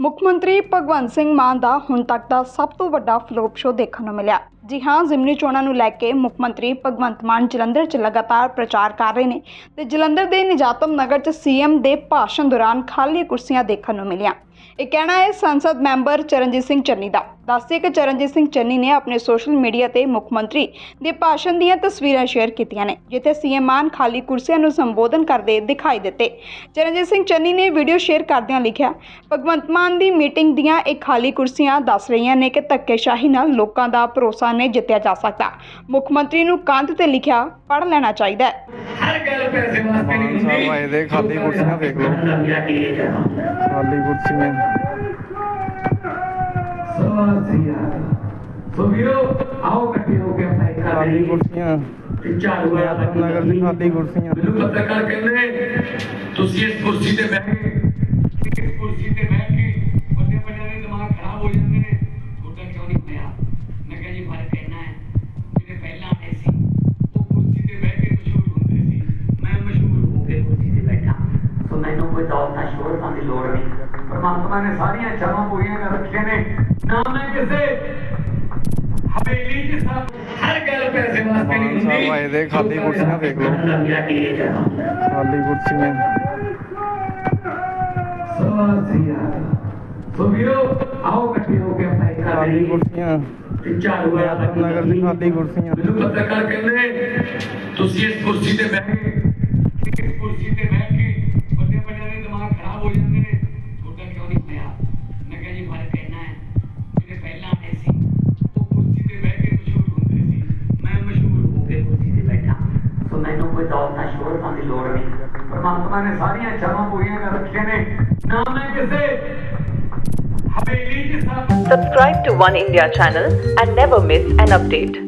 ਮੁੱਖ ਮੰਤਰੀ ਭਗਵੰਤ ਸਿੰਘ ਮਾਨ ਦਾ ਹੁਣ ਤੱਕ ਦਾ ਸਭ ਤੋਂ ਵੱਡਾ ਫਲੋਪ ਸ਼ੋ ਦੇਖਣ ਨੂੰ ਮਿਲਿਆ। ਜੀ ਹਾਂ, ਜ਼ਿਮਨੀ ਚੋਣਾਂ ਨੂੰ ਲੈ ਕੇ ਮੁੱਖ ਮੰਤਰੀ ਭਗਵੰਤ ਮਾਨ ਜਲੰਧਰ 'ਚ ਲਗਾਤਾਰ ਪ੍ਰਚਾਰ ਕਰ ਰਹੇ ਨੇ ਤੇ ਜਲੰਧਰ ਦੇ ਨਿਜਾਤਮ ਨਗਰ 'ਚ ਸੀਐਮ ਦੇ ਭਾਸ਼ਣ ਦੌਰਾਨ ਖਾਲੀ ਕੁਰਸੀਆਂ ਦੇਖਣ ਨੂੰ ਮਿਲੀਆਂ। ਇਹ ਕਹਿਣਾ ਹੈ ਸੰਸਦ ਮੈਂਬਰ ਚਰਨਜੀਤ ਸਿੰਘ ਚੰਨੀ ਦਾ। ਦੱਸਦੇ ਕਿ ਚਰਨਜੀਤ ਸਿੰਘ ਚੰਨੀ ਨੇ ਆਪਣੇ ਸੋਸ਼ਲ ਮੀਡੀਆ ਤੇ ਮੁੱਖ ਮੰਤਰੀ ਦੇ ਭਾਸ਼ਣ ਦੀਆਂ ਤਸਵੀਰਾਂ ਸ਼ੇਅਰ ਕੀਤੀਆਂ ਨੇ ਜਿੱਥੇ ਸੀਐਮ ਮਾਨ ਖਾਲੀ ਕੁਰਸੀਆਂ ਨੂੰ ਸੰਬੋਧਨ ਕਰਦੇ ਦਿਖਾਈ ਦਿੱਤੇ। ਚਰਨਜੀਤ ਸਿੰਘ ਚੰਨੀ ਨੇ ਵੀਡੀਓ ਸ਼ੇਅਰ ਕਰਦਿਆਂ ਲਿਖਿਆ ਭਗਵੰਤ ਮਾਨ ਦੀ ਮੀਟਿੰਗ ਦੀਆਂ ਇਹ ਖਾਲੀ ਕੁਰਸੀਆਂ ਦੱਸ ਰਹੀਆਂ ਨੇ ਕਿ ਧੱਕੇਸ਼ਾਹੀ ਨਾਲ ਲੋਕਾਂ ਦਾ ਭਰੋਸਾ ਨਹੀਂ ਜਿੱਤਿਆ ਜਾ ਸਕਦਾ। ਮੁੱਖ ਮੰਤਰੀ ਨੂੰ ਕੰਧ ਤੇ ਲਿਖਿਆ ਪੜ੍ਹ ਲੈਣਾ ਚਾਹੀਦਾ ਹੈ। ਹਰ ਗੱਲ ਪੈਸੇ ਵਾਸਤੇ ਨਹੀਂ ਮਾਨ ਸਾਹਿਬ ਆਏ ਦੇ, ਖਾਲੀ ਕੁਰਸੀਆਂ ਦੇਖ ਲਓ। ਖਾਲੀ ਕੁਰਸੀਆਂ। ਸਵਾਸੀਆ ਸੋ ਵੀਰੋ ਆਓ ਇਕੱਠੇ ਹੋ ਕੇ ਆਪਾਂ ਇੱਕ ਖਾਲੀ ਕੁਰਸੀਆਂ। ਤੇ ਝਾੜੂ ਵਾਲਾ ਨਿਜਾਤਮ ਨਗਰ ਦੀ ਖਾਲੀ ਕੁਰਸੀਆਂ। ਮੈਨੂੰ ਪੱਤਰਕਾਰ ਕਹਿੰਦੇ ਤੁਸੀਂ ਇਸ ਕੁਰਸੀ ਤੇ ਬਹਿ ਕੇ ਪਰਮਾਤਮਾ ਨੇ ਸਾਰੀਆਂ ਚਾਹਾਂ ਪੂਰੀਆਂ ਕਰ ਰੱਖੀਆਂ ਨੇ। ਨਾ ਮੈਂ ਕਿਸੇ ਹਵੇਲੀ 'ਚ ਸਭ ਹਰ ਗੱਲ ਪੈਸੇ ਵਾਸਤੇ ਨਹੀਂ ਮਾਨ ਸਾਹਿਬ ਆਏ ਦੇ, ਖਾਲੀ ਕੁਰਸੀਆਂ ਦੇਖ ਲਓ। ਖਾਲੀ ਕੁਰਸੀਆਂ। ਸਵਾਸੀਆ ਸੋ ਵੀਰੋ ਆਓ ਇਕੱਠੇ ਹੋ ਕੇ ਆਪਾਂ ਇੱਕ ਖਾਲੀ ਕੁਰਸੀਆਂ। ਝਾੜੂ ਵਾਲਾ ਨਗਰ ਦੀ ਖਾਲੀ ਕੁਰਸੀਆਂ। ਮੈਨੂੰ ਪੱਤਰਕਾਰ ਕਹਿੰਦੇ ਤੁਸੀਂ ਇਸ ਕੁਰਸੀ ਤੇ ਬਹਿ ਕੇ ਦੀ ਲੋੜ ਨਹੀਂ ਪਰਮਾਤਮਾ ਨੇ ਸਾਰੀਆਂ ਇੱਛਾਵਾਂ ਪੂਰੀਆਂ ਕਰ ਰੱਖੀਆਂ ਨੇ ਨਾ ਮੈਂ ਕਿਸੇ ਹਵੇਲੀ 'ਚ subscribe to 1 India channel and never miss an update